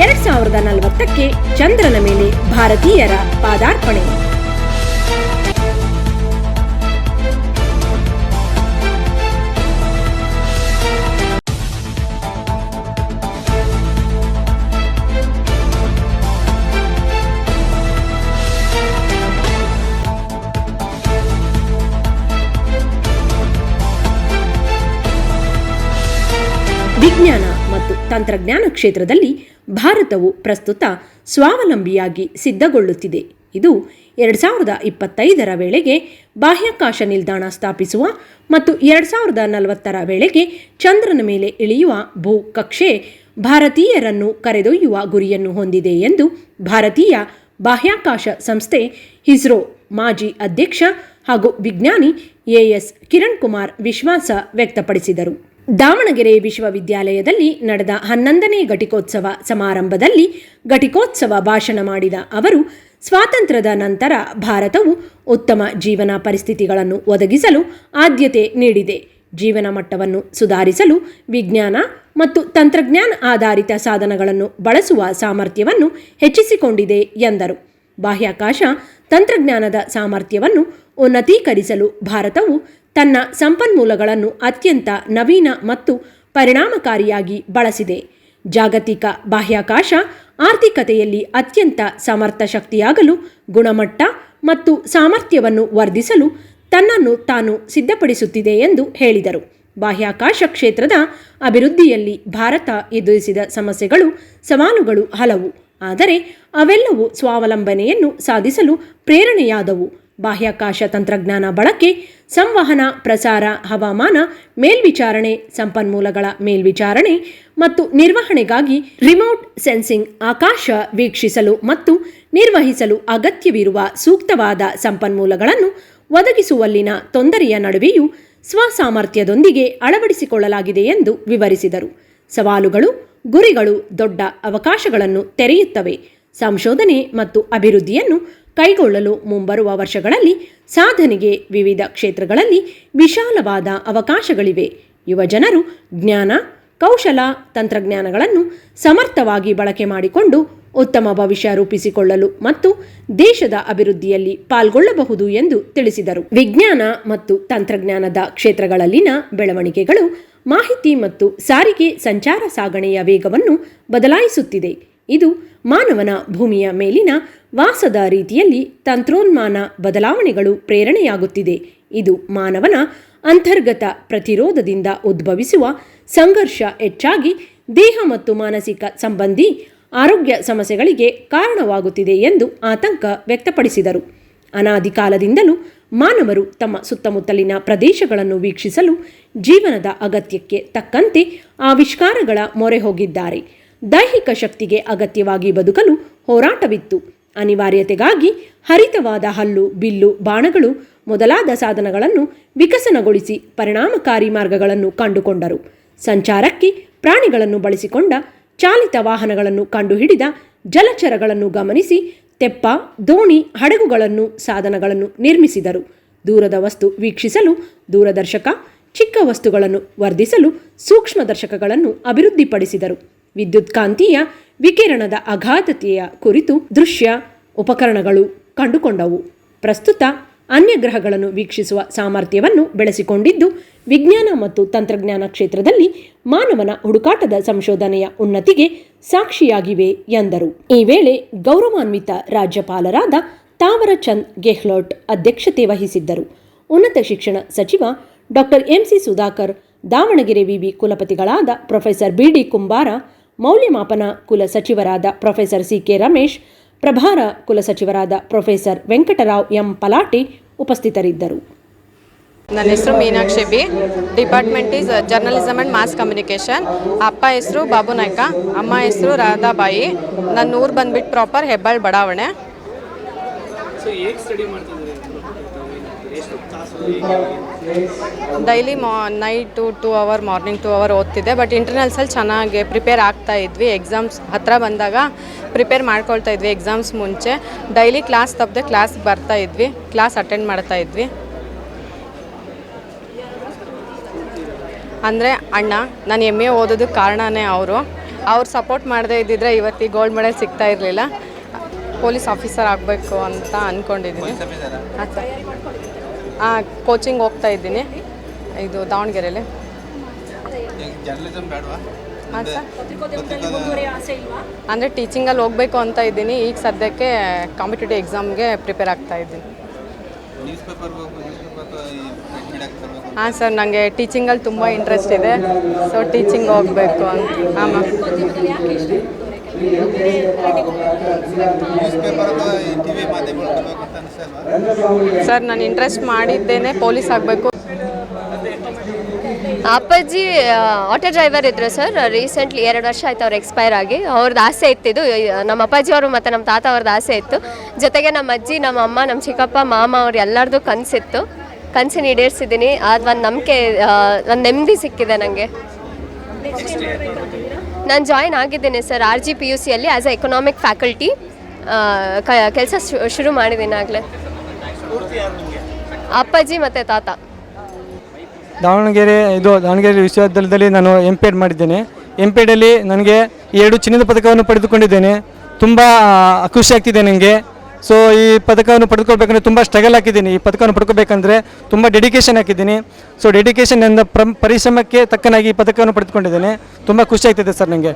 ಎರಡ್ ಸಾವಿರದ ನಲವತ್ತಕ್ಕೆ ಚಂದ್ರನ ಮೇಲೆ ಭಾರತೀಯರ ಪಾದಾರ್ಪಣೆ. ವಿಜ್ಞಾನ ಮತ್ತು ತಂತ್ರಜ್ಞಾನ ಕ್ಷೇತ್ರದಲ್ಲಿ ಭಾರತವು ಪ್ರಸ್ತುತ ಸ್ವಾವಲಂಬಿಯಾಗಿ ಸಿದ್ಧಗೊಳ್ಳುತ್ತಿದೆ. ಇದು ಎರಡು ಸಾವಿರದ ಇಪ್ಪತ್ತೈದರ ವೇಳೆಗೆ ಬಾಹ್ಯಾಕಾಶ ನಿಲ್ದಾಣ ಸ್ಥಾಪಿಸುವ ಮತ್ತು ಎರಡು ಸಾವಿರದ ನಲವತ್ತರ ವೇಳೆಗೆ ಚಂದ್ರನ ಮೇಲೆ ಇಳಿಯುವ ಭೂ ಕಕ್ಷೆ ಭಾರತೀಯರನ್ನು ಕರೆದೊಯ್ಯುವ ಗುರಿಯನ್ನು ಹೊಂದಿದೆ ಎಂದು ಭಾರತೀಯ ಬಾಹ್ಯಾಕಾಶ ಸಂಸ್ಥೆ ಇಸ್ರೋ ಮಾಜಿ ಅಧ್ಯಕ್ಷ ಹಾಗೂ ವಿಜ್ಞಾನಿ ಎಎಸ್ ಕಿರಣ್ ಕುಮಾರ್ ವಿಶ್ವಾಸ ವ್ಯಕ್ತಪಡಿಸಿದರು. ದಾವಣಗೆರೆ ವಿಶ್ವವಿದ್ಯಾಲಯದಲ್ಲಿ ನಡೆದ ಹನ್ನೊಂದನೇ ಘಟಿಕೋತ್ಸವ ಸಮಾರಂಭದಲ್ಲಿ ಘಟಿಕೋತ್ಸವ ಭಾಷಣ ಮಾಡಿದ ಅವರು, ಸ್ವಾತಂತ್ರ್ಯದ ನಂತರ ಭಾರತವು ಉತ್ತಮ ಜೀವನ ಪರಿಸ್ಥಿತಿಗಳನ್ನು ಒದಗಿಸಲು ಆದ್ಯತೆ ನೀಡಿದೆ. ಜೀವನ ಮಟ್ಟವನ್ನು ಸುಧಾರಿಸಲು ವಿಜ್ಞಾನ ಮತ್ತು ತಂತ್ರಜ್ಞಾನ ಆಧಾರಿತ ಸಾಧನಗಳನ್ನು ಬಳಸುವ ಸಾಮರ್ಥ್ಯವನ್ನು ಹೆಚ್ಚಿಸಿಕೊಂಡಿದೆ ಎಂದರು. ಬಾಹ್ಯಾಕಾಶ ತಂತ್ರಜ್ಞಾನದ ಸಾಮರ್ಥ್ಯವನ್ನು ಉನ್ನತೀಕರಿಸಲು ಭಾರತವು ತನ್ನ ಸಂಪನ್ಮೂಲಗಳನ್ನು ಅತ್ಯಂತ ನವೀನ ಮತ್ತು ಪರಿಣಾಮಕಾರಿಯಾಗಿ ಬಳಸಿದೆ. ಜಾಗತಿಕ ಬಾಹ್ಯಾಕಾಶ ಆರ್ಥಿಕತೆಯಲ್ಲಿ ಅತ್ಯಂತ ಸಮರ್ಥ ಶಕ್ತಿಯಾಗಲು ಗುಣಮಟ್ಟ ಮತ್ತು ಸಾಮರ್ಥ್ಯವನ್ನು ವರ್ಧಿಸಲು ತನ್ನನ್ನು ತಾನು ಸಿದ್ಧಪಡಿಸುತ್ತಿದೆ ಎಂದು ಹೇಳಿದರು. ಬಾಹ್ಯಾಕಾಶ ಕ್ಷೇತ್ರದ ಅಭಿವೃದ್ಧಿಯಲ್ಲಿ ಭಾರತ ಎದುರಿಸಿದ ಸಮಸ್ಯೆಗಳು, ಸವಾಲುಗಳು ಹಲವು, ಆದರೆ ಅವೆಲ್ಲವೂ ಸ್ವಾವಲಂಬನೆಯನ್ನು ಸಾಧಿಸಲು ಪ್ರೇರಣೆಯಾದವು. ಬಾಹ್ಯಾಕಾಶ ತಂತ್ರಜ್ಞಾನ ಬಳಕೆ, ಸಂವಹನ, ಪ್ರಸಾರ, ಹವಾಮಾನ, ಮೇಲ್ವಿಚಾರಣೆ, ಸಂಪನ್ಮೂಲಗಳ ಮೇಲ್ವಿಚಾರಣೆ ಮತ್ತು ನಿರ್ವಹಣೆಗಾಗಿ ರಿಮೋಟ್ ಸೆನ್ಸಿಂಗ್ ಆಕಾಶ ವೀಕ್ಷಿಸಲು ಮತ್ತು ನಿರ್ವಹಿಸಲು ಅಗತ್ಯವಿರುವ ಸೂಕ್ತವಾದ ಸಂಪನ್ಮೂಲಗಳನ್ನು ಒದಗಿಸುವಲ್ಲಿನ ತೊಂದರೆಯ ನಡುವೆಯೂ ಸ್ವಸಾಮರ್ಥ್ಯದೊಂದಿಗೆ ಅಳವಡಿಸಿಕೊಳ್ಳಲಾಗಿದೆ ಎಂದು ವಿವರಿಸಿದರು. ಸವಾಲುಗಳು, ಗುರಿಗಳು, ದೊಡ್ಡ ಅವಕಾಶಗಳನ್ನು ತೆರೆಯುತ್ತವೆ. ಸಂಶೋಧನೆ ಮತ್ತು ಅಭಿವೃದ್ಧಿಯನ್ನು ಕೈಗೊಳ್ಳಲು ಮುಂಬರುವ ವರ್ಷಗಳಲ್ಲಿ ಸಾಧನೆಗೆ ವಿವಿಧ ಕ್ಷೇತ್ರಗಳಲ್ಲಿ ವಿಶಾಲವಾದ ಅವಕಾಶಗಳಿವೆ. ಯುವಜನರು ಜ್ಞಾನ, ಕೌಶಲ, ತಂತ್ರಜ್ಞಾನಗಳನ್ನು ಸಮರ್ಥವಾಗಿ ಬಳಕೆ ಮಾಡಿಕೊಂಡು ಉತ್ತಮ ಭವಿಷ್ಯ ರೂಪಿಸಿಕೊಳ್ಳಲು ಮತ್ತು ದೇಶದ ಅಭಿವೃದ್ಧಿಯಲ್ಲಿ ಪಾಲ್ಗೊಳ್ಳಬಹುದು ಎಂದು ತಿಳಿಸಿದರು. ವಿಜ್ಞಾನ ಮತ್ತು ತಂತ್ರಜ್ಞಾನದ ಕ್ಷೇತ್ರಗಳಲ್ಲಿನ ಬೆಳವಣಿಗೆಗಳು ಮಾಹಿತಿ ಮತ್ತು ಸಾರಿಗೆ ಸಂಚಾರ ಸಾಗಣೆಯ ವೇಗವನ್ನು ಬದಲಾಯಿಸುತ್ತಿದೆ. ಇದು ಮಾನವನ ಭೂಮಿಯ ಮೇಲಿನ ವಾಸದ ರೀತಿಯಲ್ಲಿ ತಂತ್ರೋನ್ಮಾನ ಬದಲಾವಣೆಗಳು ಪ್ರೇರಣೆಯಾಗುತ್ತಿದೆ. ಇದು ಮಾನವನ ಅಂತರ್ಗತ ಪ್ರತಿರೋಧದಿಂದ ಉದ್ಭವಿಸುವ ಸಂಘರ್ಷ ಹೆಚ್ಚಾಗಿ ದೇಹ ಮತ್ತು ಮಾನಸಿಕ ಸಂಬಂಧಿ ಆರೋಗ್ಯ ಸಮಸ್ಯೆಗಳಿಗೆ ಕಾರಣವಾಗುತ್ತಿದೆ ಎಂದು ಆತಂಕ ವ್ಯಕ್ತಪಡಿಸಿದರು. ಅನಾದಿ ಕಾಲದಿಂದಲೂ ಮಾನವರು ತಮ್ಮ ಸುತ್ತಮುತ್ತಲಿನ ಪ್ರದೇಶಗಳನ್ನು ವೀಕ್ಷಿಸಲು ಜೀವನದ ಅಗತ್ಯಕ್ಕೆ ತಕ್ಕಂತೆ ಆವಿಷ್ಕಾರಗಳ ಮೊರೆ ಹೋಗಿದ್ದಾರೆ. ದೈಹಿಕ ಶಕ್ತಿಗೆ ಅಗತ್ಯವಾಗಿ ಬದುಕಲು ಹೋರಾಟವಿತ್ತು. ಅನಿವಾರ್ಯತೆಗಾಗಿ ಹರಿತವಾದ ಹಲ್ಲು, ಬಿಲ್ಲು, ಬಾಣಗಳು ಮೊದಲಾದ ಸಾಧನಗಳನ್ನು ವಿಕಸನಗೊಳಿಸಿ ಪರಿಣಾಮಕಾರಿ ಮಾರ್ಗಗಳನ್ನು ಕಂಡುಕೊಂಡರು. ಸಂಚಾರಕ್ಕೆ ಪ್ರಾಣಿಗಳನ್ನು ಬಳಸಿಕೊಂಡ ಚಾಲಿತ ವಾಹನಗಳನ್ನು ಕಂಡುಹಿಡಿದ ಜಲಚರಗಳನ್ನು ಗಮನಿಸಿ ತೆಪ್ಪ, ದೋಣಿ, ಹಡಗುಗಳನ್ನು ಸಾಧನಗಳನ್ನು ನಿರ್ಮಿಸಿದರು. ದೂರದ ವಸ್ತು ವೀಕ್ಷಿಸಲು ದೂರದರ್ಶಕ, ಚಿಕ್ಕ ವಸ್ತುಗಳನ್ನು ವರ್ಧಿಸಲು ಸೂಕ್ಷ್ಮದರ್ಶಕಗಳನ್ನು ಅಭಿವೃದ್ಧಿಪಡಿಸಿದರು. ವಿದ್ಯುತ್ಕಾಂತೀಯ ವಿಕಿರಣದ ಅಗಾಧತೆಯ ಕುರಿತು ದೃಶ್ಯ ಉಪಕರಣಗಳು ಕಂಡುಕೊಂಡವು. ಪ್ರಸ್ತುತ ಅನ್ಯ ಗ್ರಹಗಳನ್ನು ವೀಕ್ಷಿಸುವ ಸಾಮರ್ಥ್ಯವನ್ನು ಬೆಳೆಸಿಕೊಂಡಿದ್ದು, ವಿಜ್ಞಾನ ಮತ್ತು ತಂತ್ರಜ್ಞಾನ ಕ್ಷೇತ್ರದಲ್ಲಿ ಮಾನವನ ಹುಡುಕಾಟದ ಸಂಶೋಧನೆಯ ಉನ್ನತಿಗೆ ಸಾಕ್ಷಿಯಾಗಿವೆ ಎಂದರು. ಈ ವೇಳೆ ಗೌರವಾನ್ವಿತ ರಾಜ್ಯಪಾಲರಾದ ತಾವರಚಂದ್ ಗೆಹ್ಲೋಟ್ ಅಧ್ಯಕ್ಷತೆ ವಹಿಸಿದ್ದರು. ಉನ್ನತ ಶಿಕ್ಷಣ ಸಚಿವ ಡಾಕ್ಟರ್ ಎಂಸಿ ಸುಧಾಕರ್, ದಾವಣಗೆರೆ ವಿವಿ ಕುಲಪತಿಗಳಾದ ಪ್ರೊಫೆಸರ್ ಬಿಡಿ ಕುಂಬಾರ ಮೌಲ್ಯಮಾಪನ ಕುಲ ಸಚಿವರಾದ ಪ್ರೊಫೆಸರ್ ಸಿಕೆ ರಮೇಶ್ ಪ್ರಭಾರ ಕುಲಸಚಿವರಾದ ಪ್ರೊಫೆಸರ್ ವೆಂಕಟರಾವ್ ಎಂ. ಪಲಾಟಿ ಉಪಸ್ಥಿತರಿದ್ದರು. ನನ್ನ ಹೆಸರು Meenakshi B. Department is journalism and mass communication ಅಪ್ಪ ಹೆಸರು ಬಾಬು ನಾಯ್ಕ ಅಮ್ಮ ಹೆಸರು ರಾಧಾಬಾಯಿ. ನನ್ನ ಊರು ಬಂದ್ಬಿಟ್ಟು ಪ್ರಾಪರ್ ಹೆಬ್ಬಾಳ್ ಬಡಾವಣೆ. ಡೈಲಿ ಮಾ night two hour morning two hour ಓದ್ತಿದ್ದೆ ಬಟ್ ಇಂಟರ್ನಲ್ಸಲ್ಲಿ ಚೆನ್ನಾಗಿ ಪ್ರಿಪೇರ್ ಆಗ್ತಾ ಇದ್ವಿ. ಎಕ್ಸಾಮ್ಸ್ ಹತ್ತಿರ ಬಂದಾಗ ಪ್ರಿಪೇರ್ ಮಾಡ್ಕೊಳ್ತಾ ಇದ್ವಿ ಎಕ್ಸಾಮ್ಸ್ ಮುಂಚೆ. ಡೈಲಿ ಕ್ಲಾಸ್ ತಪ್ಪದೆ ಕ್ಲಾಸ್ ಬರ್ತಾ ಇದ್ವಿ ಕ್ಲಾಸ್ ಅಟೆಂಡ್ ಮಾಡ್ತಾ ಇದ್ವಿ. ಅಂದರೆ ಅಣ್ಣ ನಾನು ಎಂ ಎ ಓದೋದಕ್ಕೆ ಕಾರಣನೇ ಅವರು. ಅವ್ರು ಸಪೋರ್ಟ್ ಮಾಡದೇ ಇದ್ದಿದ್ರೆ ಇವತ್ತಿಗೆ ಗೋಲ್ಡ್ ಮೆಡಲ್ ಸಿಗ್ತಾ ಇರಲಿಲ್ಲ. ಪೊಲೀಸ್ ಆಫೀಸರ್ ಆಗಬೇಕು ಅಂತ ಅಂದ್ಕೊಂಡಿದ್ದೀನಿ ಹಾಂ ಕೋಚಿಂಗ್ ಹೋಗ್ತಾ ಇದ್ದೀನಿ. ಇದು ದಾವಣಗೆರೆಯಲ್ಲಿ ಹಾಂ ಸರ್. ಅಂದರೆ ಟೀಚಿಂಗಲ್ಲಿ ಹೋಗಬೇಕು ಅಂತ ಇದ್ದೀನಿ. ಈಗ ಸದ್ಯಕ್ಕೆ ಕಾಂಪಿಟೇಟಿವ್ ಎಕ್ಸಾಮ್ಗೆ ಪ್ರಿಪೇರ್ ಆಗ್ತಾ ಇದ್ದೀನಿ. ಹಾಂ ಸರ್ ನನಗೆ ಟೀಚಿಂಗಲ್ಲಿ ತುಂಬ ಇಂಟ್ರೆಸ್ಟ್ ಇದೆ. ಸೊ ಟೀಚಿಂಗ್ ಹೋಗಬೇಕು ಅಂತ. ಹಾಂ ಮ್ಯಾಮ್ ಸರ್ ನಾನು ಇಂಟ್ರೆಸ್ಟ್ ಮಾಡಿದ್ದೇನೆ ಪೊಲೀಸ್ ಆಗಬೇಕು. ಅಪ್ಪಾಜಿ ಆಟೋ ಡ್ರೈವರ್ ಇದ್ರು ಸರ್ ರೀಸೆಂಟ್ಲಿ ಎರಡು ವರ್ಷ ಆಯ್ತು ಅವ್ರು ಎಕ್ಸ್ಪೈರ್ ಆಗಿ. ಅವ್ರದ್ದು ಆಸೆ ಇತ್ತಿದ್ದು ನಮ್ಮ ಅಪ್ಪಾಜಿ ಅವರು ಮತ್ತು ನಮ್ಮ ತಾತ ಅವ್ರದ್ದು ಆಸೆ ಇತ್ತು. ಜೊತೆಗೆ ನಮ್ಮ ಅಜ್ಜಿ ನಮ್ಮ ಅಮ್ಮ ನಮ್ಮ ಚಿಕ್ಕಪ್ಪ ಮಾಮ ಅವ್ರು ಎಲ್ಲರದು ಕನಸಿತ್ತು. ಕನಸಿನ ಈಡೇರಿಸಿದ್ದೀನಿ. ಅದು ಒಂದು ನಂಬಿಕೆ ಒಂದು ನೆಮ್ಮದಿ ಸಿಕ್ಕಿದೆ ನನಗೆ ನಾನು ಜಾಯಿನ್ ಆಗಿದ್ದೀನಿ sir R G P U ಸಿಯಲ್ಲಿ ಆ್ಯಸ್ ಅ ಎಕನಾಮಿಕ್ ಫ್ಯಾಕಲ್ಟಿ ಕೆಲಸ ಶುರು ಮಾಡಿದ್ದೀನಿ ಆಗಲೇ. ಅಪ್ಪಾಜಿ ಮತ್ತು ತಾತ. ದಾವಣಗೆರೆ, ಇದು ದಾವಣಗೆರೆ ವಿಶ್ವವಿದ್ಯಾಲಯದಲ್ಲಿ ನಾನು ಎಂ ಪಿ ಎಡ್ ಮಾಡಿದ್ದೇನೆ. ಎಂ ಪಿ ಎಡಲ್ಲಿ ನನಗೆ ಎರಡು ಚಿನ್ನದ ಪದಕವನ್ನು ಪಡೆದುಕೊಂಡಿದ್ದೇನೆ. ತುಂಬ ಖುಷಿ ಆಗ್ತಿದೆ ನನಗೆ. ಸೊ ಈ ಪದಕವನ್ನು ಪಡೆದುಕೊಳ್ಬೇಕಂದ್ರೆ ತುಂಬ ಸ್ಟ್ರಗಲ್ ಹಾಕಿದ್ದೀನಿ ಈ ಪದಕವನ್ನು ಪಡ್ಕೋಬೇಕಂದ್ರೆ ತುಂಬ ಡೆಡಿಕೇಶನ್ ಹಾಕಿದ್ದೀನಿ. ಸೊ ಡೆಡಿಕೇಶನ್ ಪ್ರ ಪರಿಶ್ರಮಕ್ಕೆ ತಕ್ಕನಾಗಿ ಈ ಪದಕವನ್ನು ಪಡೆದುಕೊಂಡಿದ್ದೇನೆ. ತುಂಬ ಖುಷಿ ಆಗ್ತಿದೆ ಸರ್ ನನಗೆ.